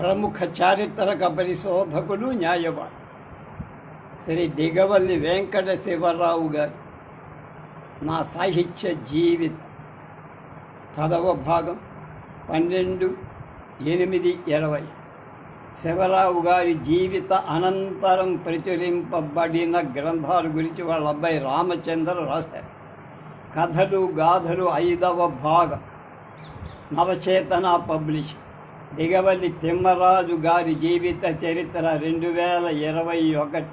ప్రముఖ చారిత్రక పరిశోధకులు న్యాయవాది. శ్రీ దిగవల్లి వెంకట శివరావు గారు నా సాహిత్య జీవిత పదవ భాగం పన్నెండు ఎనిమిది ఇరవై. శివరావు గారి జీవిత అనంతరం ప్రచురింపబడిన గ్రంథాల గురించి వాళ్ళ అబ్బాయి రామచంద్ర రాశారు. కథలు గాథలు ఐదవ భాగం నవచేతన పబ్లిష్ దిగవల్లి తిమ్మరాజు గారి జీవిత చరిత్ర రెండు వేల ఇరవై ఒకటి.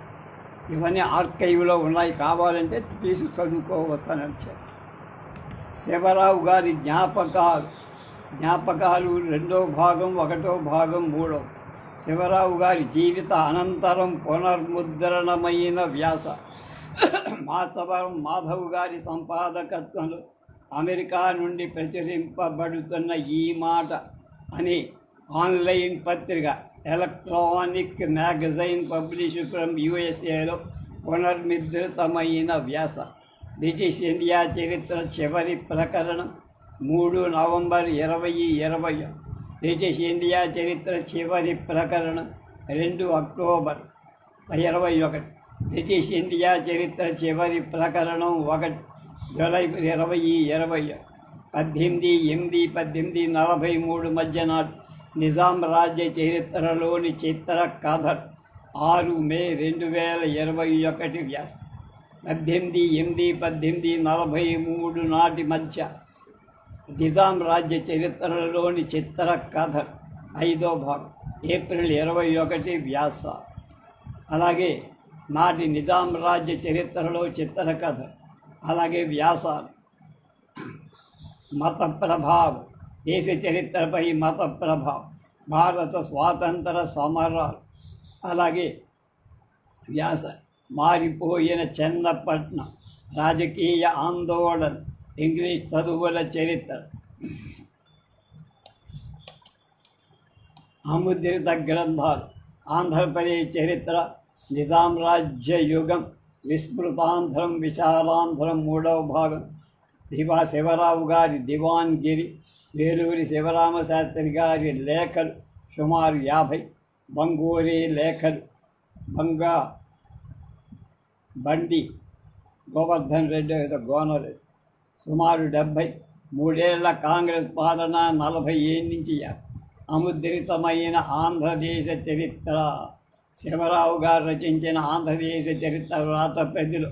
ఇవన్నీ ఆర్కైవ్లో ఉన్నాయి. కావాలంటే తీసి చదువుకోవచ్చని వచ్చారు శివరావు గారి జ్ఞాపకాలు. జ్ఞాపకాలు రెండో భాగం ఒకటో భాగం మూడో. శివరావు గారి జీవిత అనంతరం పునర్ముద్రణమైన వ్యాస. మాధవరం మాధవ్ గారి సంపాదకత్వంలో అమెరికా నుండి ప్రచురింపబడుతున్న ఈ మాట అని ఆన్లైన్ పత్రిక ఎలక్ట్రానిక్ మ్యాగజైన్ పబ్లిష్ ఫ్రమ్ యుఎస్ఏలో పునర్మిద్రితమైన వ్యాస. బ్రిటిష్ ఇండియా చరిత్ర చివరి ప్రకరణం మూడు నవంబర్ ఇరవై ఇరవై బ్రిటిష్ ఇండియా చరిత్ర చివరి ప్రకరణం రెండు అక్టోబర్ ఇరవై ఒకటి. బ్రిటిష్ ఇండియా చరిత్ర చివరి ప్రకరణం ఒకటి జూలై ఇరవై ఇరవై పద్దెనిమిది ఎనిమిది పద్దెనిమిది నలభై మూడు మధ్యనాడు నిజాం రాజ్య చరిత్రలోని చిత్ర కథ ఆరు మే రెండు వేల ఇరవై ఒకటి వ్యాసం. పద్దెనిమిది ఎనిమిది పద్దెనిమిది నలభై మూడు నాటి మధ్య నిజాం రాజ్య చరిత్రలోని చిత్ర కథ ఐదో భాగం ఏప్రిల్ ఇరవై ఒకటి వ్యాస. అలాగే నాటి నిజాం రాజ్య చరిత్రలో చిత్రకథ అలాగే వ్యాసాలు. మత ప్రభావం దేశ చరిత్రపై మత ప్రభావం భారత స్వాతంత్ర సమరాలు అలాగే వ్యాస మారిపోయిన చెన్నపట్నం రాజకీయ ఆందోళన ఇంగ్లీష్ చదువుల చరిత్ర అముద్రిత గ్రంథాలు ఆంధ్రప్రదేశ్ చరిత్ర నిజాం రాజ్య యుగం విస్మృతాంధ్రం విశాలాంధ్రం మూడవ భాగం దివా శివరావు గారి దివాన్గిరి వేలూరి శివరామశాస్త్రి గారి లేఖలు సుమారు యాభై. బంగూరి లేఖలు బంగా బండి గోవర్ధన్ రెడ్డి ఏదో గోనరెడ్డి సుమారు డెబ్భై. మూడేళ్ళ కాంగ్రెస్ పాలన నలభై ఏడు నుంచి అముద్రితమైన ఆంధ్రదేశ చరిత్ర. శివరావు గారు రచించిన ఆంధ్రదేశ చరిత్ర వ్రాత ప్రజలు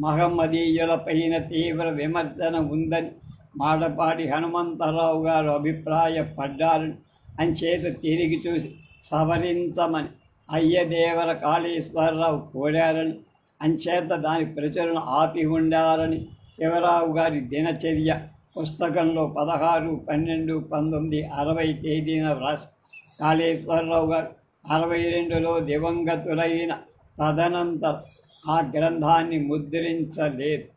మహమ్మదీయులపైన తీవ్ర విమర్శన ఉందని మాడపాటి హనుమంతరావు గారు అభిప్రాయపడ్డారని అంచేత తిరిగి చూసి సవరించమని అయ్యదేవర కాళేశ్వరరావు కోరారని అంచేత దాని ప్రచురణ ఆపి ఉండాలని శివరావు గారి దినచర్య పుస్తకంలో పదహారు పన్నెండు పంతొమ్మిది అరవై తేదీన వ్రాసి కాళేశ్వరరావు గారు అరవై రెండులో దివంగతులైన తదనంతరం ఆ గ్రంథాన్ని ముద్రించలేదు.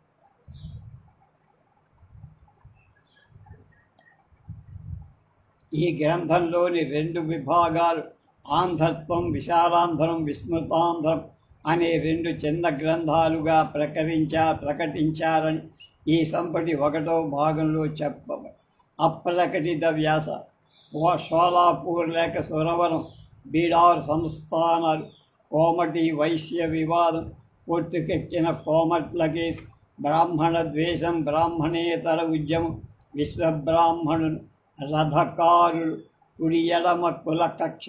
ఈ గ్రంథంలోని రెండు విభాగాలు ఆంధ్రత్వం విశాలాంధ్రం విస్మృతాంధ్రం అనే రెండు చిన్న గ్రంథాలుగా ప్రకటించా ప్రకటించారని ఈ సంపటి ఒకటో భాగంలో చెప్ప అప్రకటిత వ్యాస ఓ షోలాపూర్ లేక సురవరం బీడార్ సంస్థానాలు కోమటి వైశ్య వివాదం కొట్టుకెక్కిన కోమట్ల కేసు బ్రాహ్మణ ద్వేషం బ్రాహ్మణేతర ఉద్యమం విశ్వబ్రాహ్మణును రథకారులు కుడి ఎడమ కుల కక్ష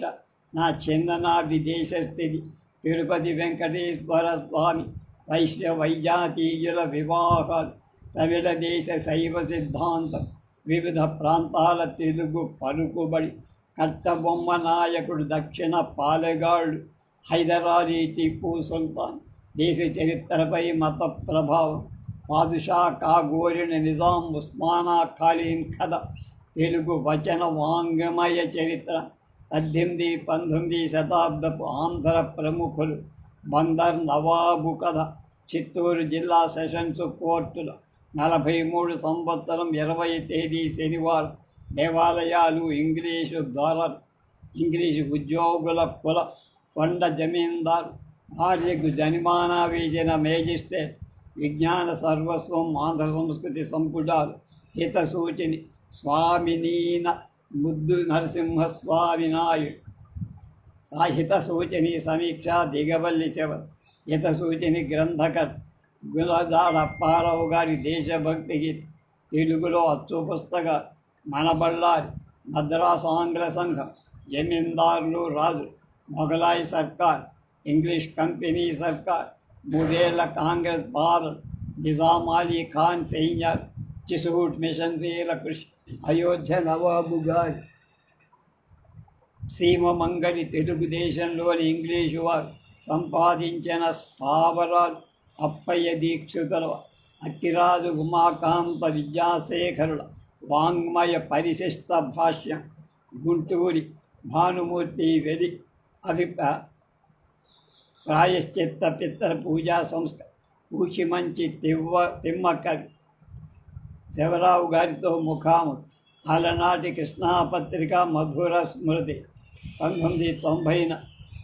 నా చిన్ననాటి దేశస్థితి తిరుపతి వెంకటేశ్వర స్వామి వైశ్య వైజాతీయుల వివాహాలు తమిళ దేశ శైవ సిద్ధాంతం వివిధ ప్రాంతాల తెలుగు పలుకుబడి కట్టబొమ్మ నాయకుడు దక్షిణ పాలెగాళ్ళు హైదరాలీ టిప్పు సుల్తాన్ దేశ చరిత్రపై మత ప్రభావం పాదుషా కాగోరిన నిజాం ఉస్మానా ఖాళీన్ కథ తెలుగు వచన వాంగ్మయ చరిత్ర పద్దెనిమిది పంతొమ్మిది శతాబ్దపు ఆంధ్ర ప్రముఖులు. బందర్ నవాబు కథ చిత్తూరు జిల్లా సెషన్స్ కోర్టులో నలభై మూడు సంవత్సరం ఇరవై తేదీ శనివారం దేవాలయాలు ఇంగ్లీషు ద్వారా ఇంగ్లీషు ఉద్యోగుల కుల కొండ జమీందార్ భార్యకు జనిమానా వేసిన మేజిస్ట్రేట్ విజ్ఞాన సర్వస్వం ఆంధ్ర సంస్కృతి సంపుటాలు హితసూచిని స్వామినీన ముద్దు నరసింహస్వామి నాయుడు సాహిత సూచని సమీక్ష దిగవల్లి శివ. హిత సూచని గ్రంథకర్ గులజాడ అప్పారావు గారి దేశభక్తి గీత తెలుగులో అచ్చు పుస్తక మనబళ్ళారి. మద్రాస్ ఆంగ్ల సంఘం. జమీందారులు రాజు. మొఘలాయి సర్కార్. ఇంగ్లీష్ కంపెనీ సర్కార్. మూడేళ్ళ కాంగ్రెస్ భారత్ నిజాం అలీ ఖాన్ సైన్యాలు చిసూట్ మిషనరీల కృషి. అయోధ్య నవాబు గారి సీమ తెలుగుదేశంలోని ఇంగ్లీషు వారు సంపాదించిన స్థావరాలు అప్పయ్య దీక్షితుల అక్కిరాజు ఉమాకాంత విద్యాశేఖరుల వాంగ్మయ పరిశిష్ట భాష్యం గుంటూరి భానుమూర్తి వెది అభిప్రా ప్రాయశ్చిత్త పిత్తర పూజా సంస్థ మంచి తివ్వ తిమ్మకవి. శివరావు గారితో ముఖాము అలనాటి కృష్ణాపత్రిక మధుర స్మృతి పంతొమ్మిది తొంభైన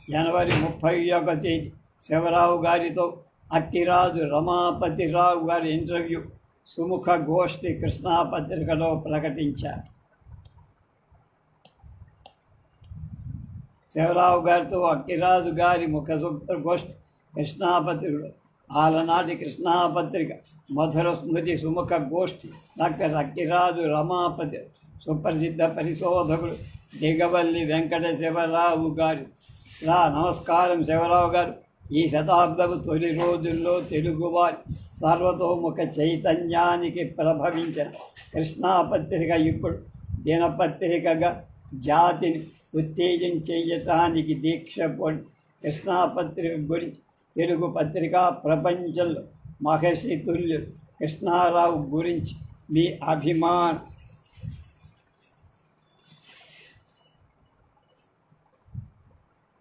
జనవరి ముప్పై ఒక తేదీ శివరావు గారితో అక్కిరాజు రమాపతిరావు గారి ఇంటర్వ్యూ సుముఖ గోష్ఠి కృష్ణాపత్రికలో ప్రకటించారు శివరావు గారితో అక్కిరాజు గారి ముఖ సూక్త గోష్ఠి కృష్ణాపత్రికలో ఆలనాటి కృష్ణాపత్రిక మధుర స్మృతి సుముఖ గోష్ఠి డాక్టర్ అక్కిరాజు రమాపతి సుప్రసిద్ధ పరిశోధకుడు దిగవల్లి వెంకట శివరావు గారు. రా నమస్కారం శివరావు గారు. ఈ శతాబ్దపు తొలి రోజుల్లో తెలుగువారి సర్వతోముఖ చైతన్యానికి ప్రభవించిన కృష్ణాపత్రిక ఇప్పుడు దినపత్రికగా జాతిని ఉత్తేజం చేయటానికి దీక్ష పొడి కృష్ణాపత్రిక గురించి తెలుగు పత్రిక ప్రపంచంలో మహర్షి తుల్యు కృష్ణారావు గురించి మీ అభిమాన్.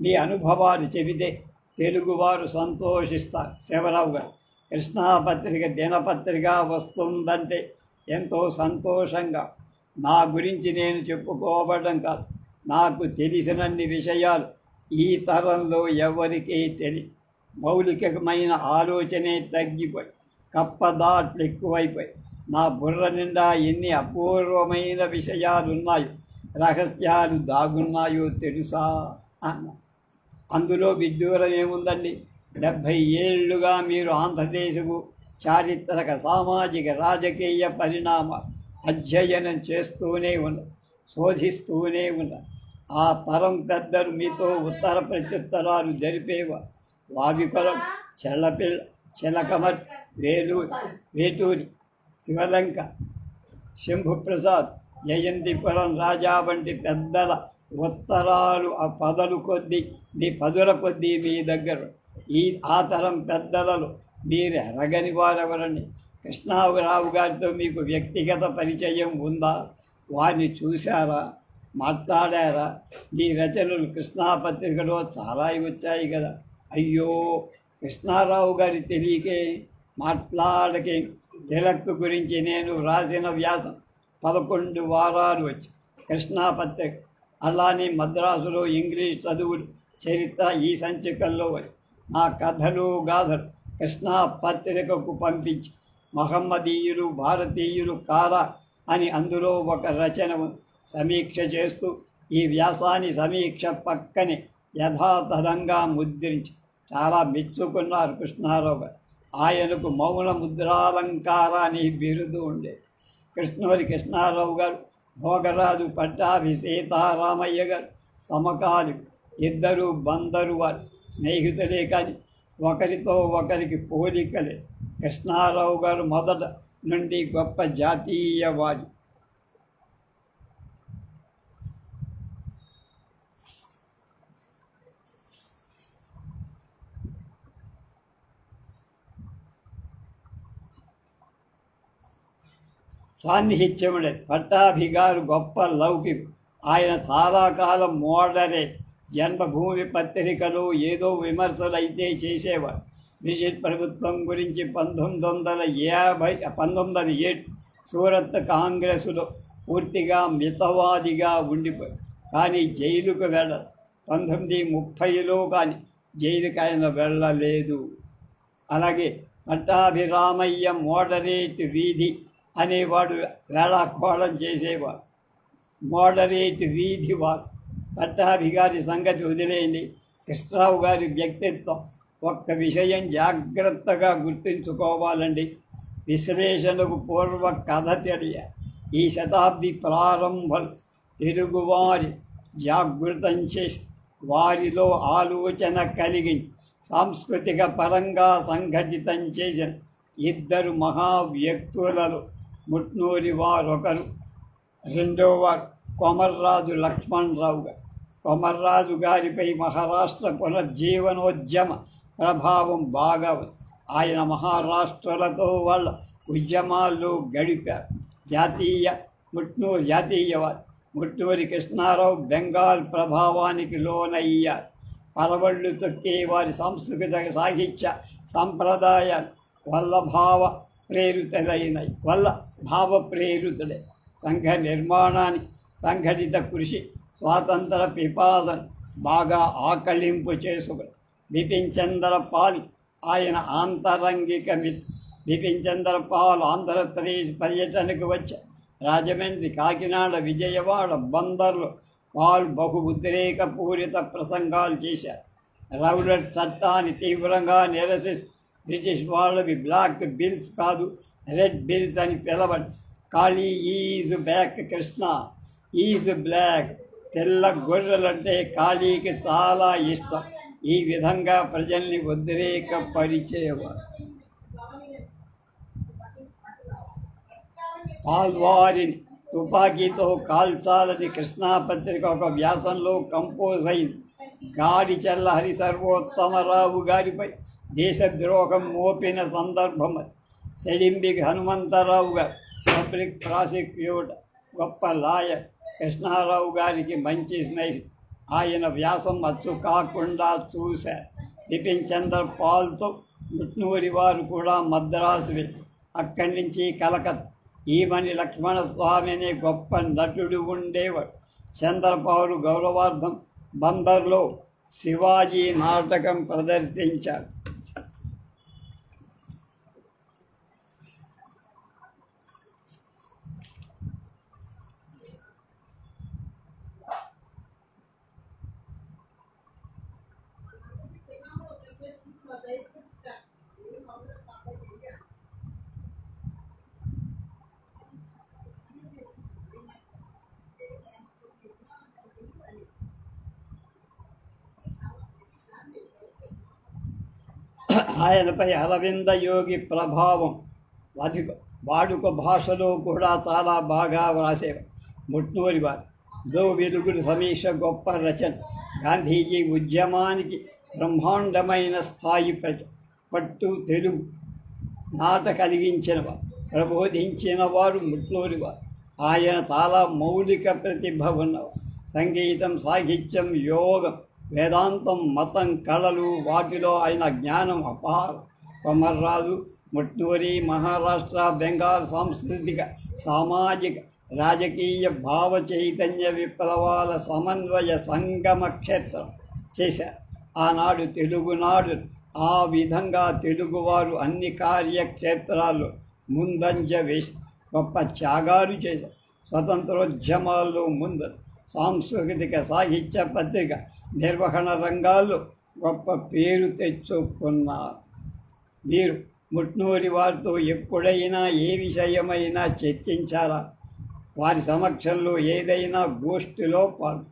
మీ అనుభవాలు చెబితే తెలుగువారు సంతోషిస్తారు. శివరావు గారు కృష్ణాపత్రిక దినపత్రిక వస్తుందంటే ఎంతో సంతోషంగా. నా గురించి నేను చెప్పుకోవడం కాదు నాకు తెలిసినన్ని విషయాలు ఈ తరంలో ఎవరికీ తెలియదు మౌలికమైన ఆలోచనే తగ్గిపోయి కప్పదాట్లు ఎక్కువైపోయి నా బుర్ర నిండా ఎన్ని అపూర్వమైన విషయాలున్నాయో రహస్యాలు దాగున్నాయో తెలుసా అన్న. అందులో విడ్డూరం ఏముందండి డెబ్భై ఏళ్ళుగా మీరు ఆంధ్రదేశపు చారిత్రక సామాజిక రాజకీయ పరిణామ అధ్యయనం చేస్తూనే ఉన్నారు శోధిస్తూనే ఉన్నారు ఆ తరం పెద్దలు మీతో ఉత్తర ప్రత్యుత్తరాలు జరిపేవారు. వావికులం చెల్లపిల్ల చిలకమట్ వేలూరు వేటూరి శివలంక శంభుప్రసాద్ జయంతిపురం రాజా వంటి పెద్దల ఉత్తరాలు ఆ పదలు కొద్దీ మీ పదుల కొద్దీ మీ దగ్గర. ఈ ఆ తరం పెద్దలలో మీరు ఎరగని వారెవరని కృష్ణారావు గారితో మీకు వ్యక్తిగత పరిచయం ఉందా? వారిని చూశారా? మాట్లాడారా? మీ రచనలు కృష్ణాపత్రికలో చాలా వచ్చాయి కదా. అయ్యో కృష్ణారావు గారి తెలియకే మాట్లాడకే తిలక్ గురించి నేను రాసిన వ్యాసం పదకొండు వారాలు వచ్చి. కృష్ణాపత్రిక అలానే మద్రాసులో ఇంగ్లీష్ చదువులు చరిత్ర ఈ సంచికల్లో నా కథలు గాథలు కృష్ణా పత్రికకు పంపించి. మహమ్మదీయులు భారతీయులు కారా అని అందులో ఒక రచన సమీక్ష చేస్తూ ఈ వ్యాసాన్ని సమీక్ష పక్కనే యథాతథంగా ముద్రించి. చాలా మెచ్చుకున్నారు కృష్ణారావు గారు ఆయనకు మౌన ముద్రాలంకారాన్ని బిరుదు ఉండే కృష్ణవరి కృష్ణారావు గారు భోగరాజు పట్టాభి సీతారామయ్య గారు సమకాలు ఇద్దరు బందరు వారు స్నేహితులే కానీ ఒకరితో ఒకరికి పోలికలే. కృష్ణారావు గారు మొదట నుండి గొప్ప జాతీయవాది. సాన్నిహిత్యముడే. పట్టాభి గారు గొప్ప లౌకికు. ఆయన చాలా కాలం మోడరే. జన్మభూమి పత్రికలు ఏదో విమర్శలైతే చేసేవారు. బ్రిటిష్ ప్రభుత్వం గురించి పంతొమ్మిది వందల యాభై పంతొమ్మిది వందల ఏడు సూరత్ కాంగ్రెస్లో పూర్తిగా మితవాదిగా ఉండిపోయి కానీ జైలుకు వెళ్ళ పంతొమ్మిది ముప్పైలో కానీ జైలుకి ఆయన వెళ్ళలేదు. అలాగే పట్టాభిరామయ్య మోడరేట్ వీధి అనేవాడు వేళాకోళం చేసేవాడు. మోడరేట్ వీధి వారు. పట్టాభి గారి సంగతి వదిలేయండి. కృష్ణరావు గారి వ్యక్తిత్వం ఒక్క విషయం జాగ్రత్తగా గుర్తుంచుకోవాలండి. విశ్లేషణకు పూర్వ కథ తెలియ. ఈ శతాబ్ది ప్రారంభం తెలుగువారి జాగృతం చేసి వారిలో ఆలోచన కలిగించి సాంస్కృతిక పరంగా సంఘటితం చేసిన ఇద్దరు మహా వ్యక్తులలో ముట్నూరి వారొకరు. రెండో వారు కొమర్రాజు లక్ష్మణరావు గారు కొమర్రాజు గారిపై మహారాష్ట్ర పునర్జీవనోద్యమ ప్రభావం బాగా ఉంది. ఆయన మహారాష్ట్రలతో వాళ్ళ ఉద్యమాల్లో గడిపారు. జాతీయ ముట్నూరు జాతీయవాది. ముట్నూరి కృష్ణారావు బెంగాల్ ప్రభావానికి లోనయ్యారు. పరవళ్ళు తొక్కే వారి సాంస్కృతిక సాహిత్య సంప్రదాయాలు వల్లభావ భావ వల్ల భావ ప్రేరితులే సంఘ నిర్మాణానికి సంఘటిత కృషి స్వాతంత్ర పిపాసన బాగా ఆకళింపు చేసుకుని బిపిన్ చంద్రపాల్ ఆయన ఆంతరంగిక మిత్ర బిపిన్ చంద్రపాల్ ఆంధ్రప్రదేశ్ పర్యటనకు వచ్చారు రాజమండ్రి కాకినాడ విజయవాడ బందర్లు పాల్ బహు ఉద్రేకపూరిత ప్రసంగాలు చేశారు. రౌడర్ చట్టాన్ని తీవ్రంగా నిరసిస్తూ బ్రిటిష్ వాళ్ళవి బ్లాక్ బిల్స్ కాదు రెడ్ బిల్స్ అని పిలవడు Kali is back Krishna is black తెల్ల గొర్రెలంటే ఖాళీకి చాలా ఇష్టం. ఈ విధంగా ప్రజల్ని ఉద్రేకపరిచేవారు. పాల్వారిని తుపాకీతో కాల్చాలని కృష్ణాపత్రిక ఒక వ్యాసంలో కంపోజ్ అయింది. గాడి చెల్ల హరి సర్వోత్తమరావు గారిపై దేశద్రోహం మోపిన సందర్భం సెడింబికి హనుమంతరావు గారు పబ్లిక్ ప్రాసిక్యూటర్ గొప్ప లాయర్ కృష్ణారావు గారికి మంచి స్నేహితుడు ఆయన వ్యాసం అచ్చు కాకుండా చూశారు బిపిన్ చంద్ర పాల్తో ముట్నూరి వారు కూడా మద్రాసు అక్కడి నుంచి కలకత్తా. ఈమని లక్ష్మణ స్వామి అనే గొప్ప నటుడు ఉండేవాడు. చంద్రపాలు గౌరవార్థం బందర్లో శివాజీ నాటకం ప్రదర్శించారు. ఆయనపై అరవింద యోగి ప్రభావం. అధిక వాడుక భాషలో కూడా చాలా బాగా వ్రాసేవారు. ముట్నూరి వారు దో వెలుగులు సమీక్ష గొప్ప రచన. గాంధీజీ ఉద్యమానికి బ్రహ్మాండమైన స్థాయి ప్రజ పట్టు తెలుగు నాట కలిగించిన వారు ప్రబోధించిన వారు ముట్నూరి వారు. ఆయన చాలా మౌలిక ప్రతిభ ఉన్నవారు. సంగీతం సాహిత్యం యోగం వేదాంతం మతం కళలు వాటిలో ఆయన జ్ఞానం అపారం కొమర్రాజు ముట్నూరి మహారాష్ట్ర బెంగాల్ సాంస్కృతిక సామాజిక రాజకీయ భావ చైతన్య విప్లవాల సమన్వయ సంగమ క్షేత్రం చేశారు ఆనాడు తెలుగునాడు ఆ విధంగా తెలుగువారు అన్ని కార్యక్షేత్రాలు ముందంజ వేసి గొప్ప త్యాగాలు చేశారు స్వతంత్రోద్యమాల్లో ముందు సాంస్కృతిక సాహిత్య పత్రిక నిర్వహణ రంగాల్లో గొప్ప పేరు తెచ్చుకున్నారు. మీరు ముట్నూరి వారితో ఎప్పుడైనా ఏ విషయమైనా చర్చించారా వారి సమక్షంలో ఏదైనా గోష్ఠిలో పాల్గొ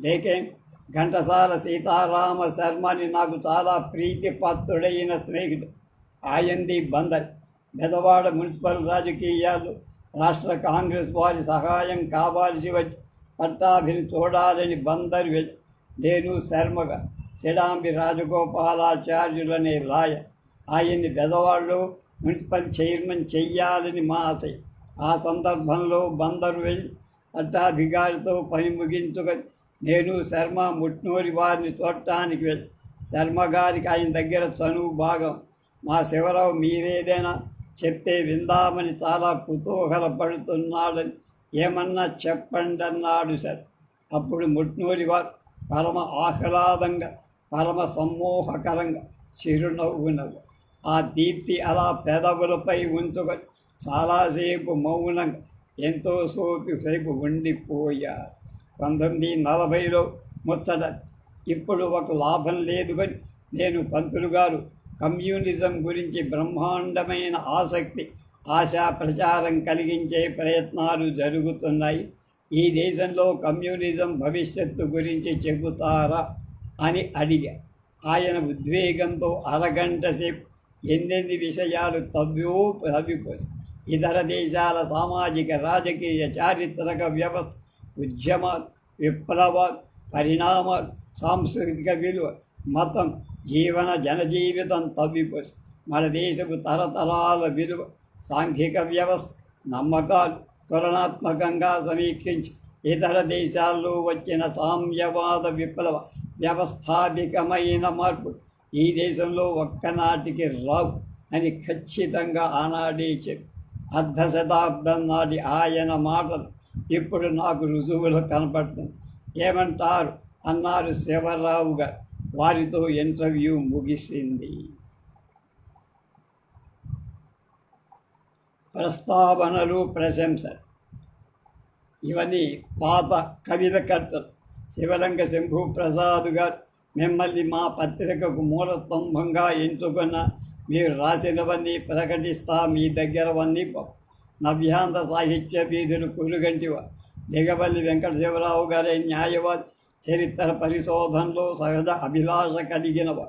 లేకే ఘంటసాల సీతారామ శర్మని నాకు చాలా ప్రీతిపాత్రుడైన స్నేహితుడు ఆయంది బందర్ బెదవాడ మున్సిపల్ రాజకీయాలు రాష్ట్ర కాంగ్రెస్ వారి సహాయం కావాల్సి వచ్చి పట్టాభిని చూడాలని బందర్ వెళ్ళి నేను శర్మగా సిడాంబి రాజగోపాలాచార్యులనే లాయ ఆయన్ని పెదవాళ్ళు మున్సిపల్ చైర్మన్ చెయ్యాలని మా ఆశయం ఆ సందర్భంలో బందరు వెళ్ళి పట్టాభిగారితో పని ముగించుకొని నేను శర్మ ముట్నూరి వారిని చూడటానికి వెళ్ళి శర్మ గారికి ఆయన దగ్గర చనువు భాగం. మా శివరావు మీరేదైనా చెప్తే విందామని చాలా కుతూహలపడుతున్నాడని ఏమన్నా చెప్పండి అన్నాడు సార్. అప్పుడు ముట్నూరి వారు పరమ ఆహ్లాదంగా పరమ సమ్మోహకరంగా చిరునవ్వు నవ్వు ఆ దీప్తి అలా పెదవులపై ఉంచుకొని చాలాసేపు మౌనంగా ఎంతో సేపు సేపు ఉండిపోయారు పంతొమ్మిది నలభైలో ముచ్చట ఇప్పుడు ఒక లాభం లేదు అని నేను పంతులు గారు కమ్యూనిజం గురించి బ్రహ్మాండమైన ఆసక్తి ఆశా ప్రచారం కలిగించే ప్రయత్నాలు జరుగుతున్నాయి. ఈ దేశంలో కమ్యూనిజం భవిష్యత్తు గురించి చెబుతారా అని అడిగా. ఆయన ఉద్వేగంతో అరగంట సేపు ఎన్నెన్ని విషయాలు తవ్వో తవ్విపోసి ఇతర దేశాల సామాజిక రాజకీయ చారిత్రక వ్యవస్థ ఉద్యమాలు విప్లవాలు పరిణామాలు సాంస్కృతిక విలువ మతం జీవన జనజీవితం తవ్విపోసి మన దేశపు తరతరాల విలువ సాంఘిక వ్యవస్థ నమ్మకాలు తులనాత్మకంగా సమీక్షించి ఇతర దేశాల్లో వచ్చిన సామ్యవాద విప్లవ వ్యవస్థాపికమైన మార్పు ఈ దేశంలో ఒక్కనాటికి రావు అని ఖచ్చితంగా ఆనాడే చెప్పి. అర్ధ శతాబ్దం నాటి ఆయన మాటలు ఇప్పుడు నాకు రుజువులు కనపడుతుంది. ఏమంటారు? అన్నారు శివరావు గారు. వారితో ఇంటర్వ్యూ ముగిసింది. ప్రస్తావనలు ప్రశంస ఇవన్నీ పాత కవిత కర్తలు శంభు ప్రసాద్ గారు మిమ్మల్ని మా పత్రికకు మూలస్తంభంగా ఎంచుకున్న మీరు రాసినవన్నీ ప్రకటిస్తా మీ దగ్గరవన్నీ నవ్యాంత సాహిత్య వీధులు కురుగంటివ దిగవల్లి వెంకట శివరావు గారే న్యాయవాది. చరిత్ర పరిశోధనలో సహజ అభిలాష కలిగినవ.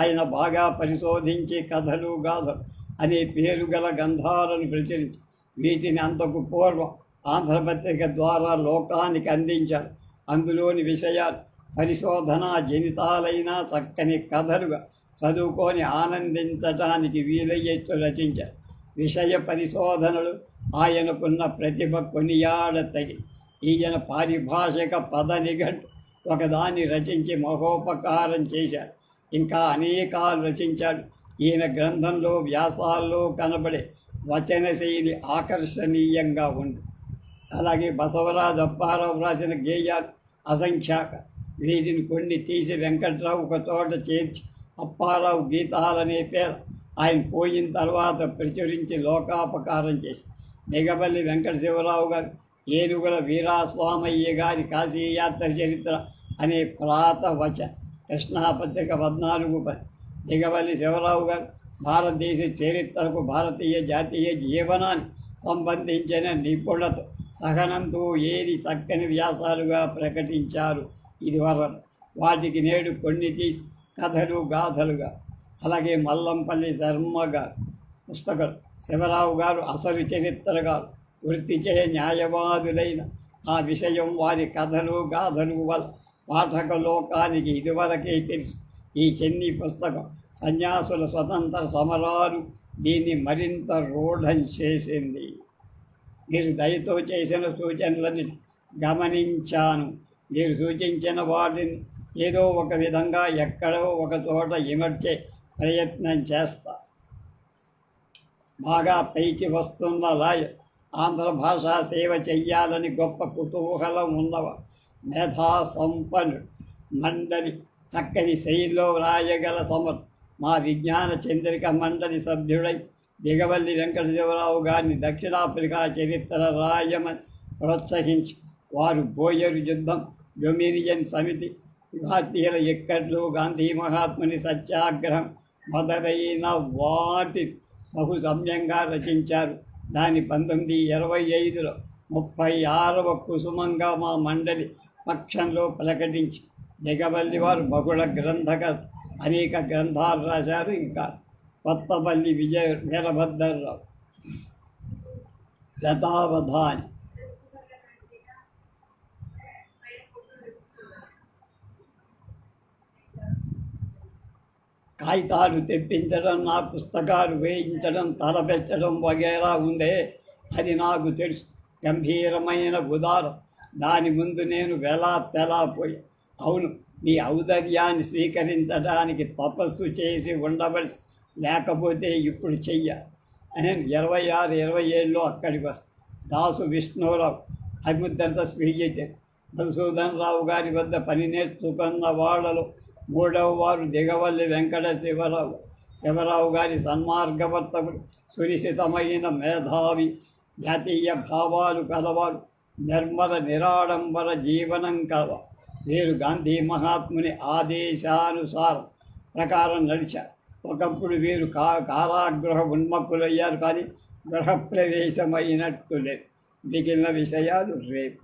ఆయన బాగా పరిశోధించి కథలు గాథలు అనే పేరు గల గంధాలను ప్రచురించి వీటిని అంతకు పూర్వం ఆంధ్రపత్రిక ద్వారా లోకానికి అందించారు. అందులోని విషయాలు పరిశోధనా జనితాలైన చక్కని కథలుగా చదువుకొని ఆనందించటానికి వీలయ్యేట్టు రచించారు. విషయ పరిశోధనలు ఆయనకున్న ప్రతిభ కొనియాడతగి ఈయన పారిభాషిక పద నిఘంటు ఒకదాన్ని రచించి మహోపకారం చేశాడు ఇంకా అనేకాలు రచించాడు. ఈయన గ్రంథంలో వ్యాసాల్లో కనబడే వచన శైలి ఆకర్షణీయంగా ఉంది. అలాగే బసవరాజు అప్పారావు రాసిన గేయాలు అసంఖ్యాక వీటిని కొన్ని తీసి వెంకట్రావు ఒక తోట చేర్చి అప్పారావు గీతాలనే పేరు ఆయన పోయిన తర్వాత ప్రచురించి లోకాపకారం చేసి నిగబల్లి వెంకట శివరావు గారు ఏనుగుల వీరాస్వామయ్య గారి కాశీయాత్ర చరిత్ర అనే ప్రాత వచ కృష్ణాపత్రిక పద్నాలుగు పది. దిగవల్లి శివరావు గారు భారతదేశ చరిత్రకు భారతీయ జాతీయ జీవనాన్ని సంబంధించిన నిపుణత సహనంతో ఏది చక్కని వ్యాసాలుగా ప్రకటించారు ఇదివరకు వాటికి నేడు కొన్ని తీసి కథలు గాథలుగా. అలాగే మల్లంపల్లి శర్మ గారు పుస్తకం. శివరావు గారు అసలు చరిత్ర గారు వృత్తిచే న్యాయవాదులైన ఆ విషయం వారి కథలు గాథలు వల్ల పాఠక లోకానికి ఇదివరకే తెలుసు. ఈ చెన్ని పుస్తకం సన్యాసుల స్వతంత్ర సమరాలు దీన్ని మరింత రూఢం చేసింది. మీరు దయతో చేసిన సూచనలని గమనించాను. మీరు సూచించిన వాటిని ఏదో ఒక విధంగా ఎక్కడో ఒక చోట ఇమర్చే ప్రయత్నం చేస్తా. బాగా పైకి వస్తున్న లాయ ఆంధ్ర భాషా సేవ చెయ్యాలని గొప్ప కుతూహలం ఉన్నవ మేధా సంపన్నుడు మండలి చక్కని శైలిలో వ్రాయగల సమర్ మా విజ్ఞాన చంద్రిక మండలి సభ్యుడై దిగవల్లి వెంకటదేవరావు గారిని దక్షిణాఫ్రికా చరిత్ర రాయమని ప్రోత్సహించి. వారు బోయరు యుద్ధం డొమినియన్ సమితి భారతీయుల ఎక్కట్లు గాంధీ మహాత్ముని సత్యాగ్రహం మొదలైన వాటి బహు సమ్యంగా రచించారు. దాని పంతొమ్మిది ఇరవై ఐదులో ముప్పై ఆరవ కుసుమంగా మా మండలి పక్షంలో ప్రకటించి దిగవల్లి వారు బహుళ గ్రంథకర్ అనేక గ్రంథాలు రాశారు. ఇంకా కొత్తపల్లి విజయ వీరభద్రరావు లతావధాని కాగితాలు తెప్పించడం నా పుస్తకాలు వేయించడం తలపెచ్చడం వగేరా ఉందే. అది నాకు తెలుసు. గంభీరమైన ఉదారం దాని ముందు నేను వెలా తెలా పోయి. అవును మీ ఔదర్యాన్ని స్వీకరించడానికి తపస్సు చేసి ఉండవలసి లేకపోతే ఇప్పుడు చెయ్య. అని ఇరవై ఆరు ఇరవై ఏడులో అక్కడికి వస్తాను దాసు విష్ణురావు అభిముద్రత స్వీకరించారు మధుసూదన్ రావు గారి వద్ద పని నేర్చుకున్న వాళ్ళలో మూడవ వారు దిగవల్లి వెంకట శివరావు శివరావు గారి సన్మార్గవర్తకుడు సునిశితమైన మేధావి జాతీయ భావాలు కలవాడు నిర్మల నిరాడంబర జీవనం కలవాడు వీరు గాంధీ మహాత్ముని ఆదేశానుసారం ప్రకారం నడిచారు ఒకప్పుడు వీరు కా కారాగృహ ఉన్మక్కులయ్యారు కానీ గృహప్రవేశమైనట్టు లేదు. మిగిలిన విషయాలు రేపు.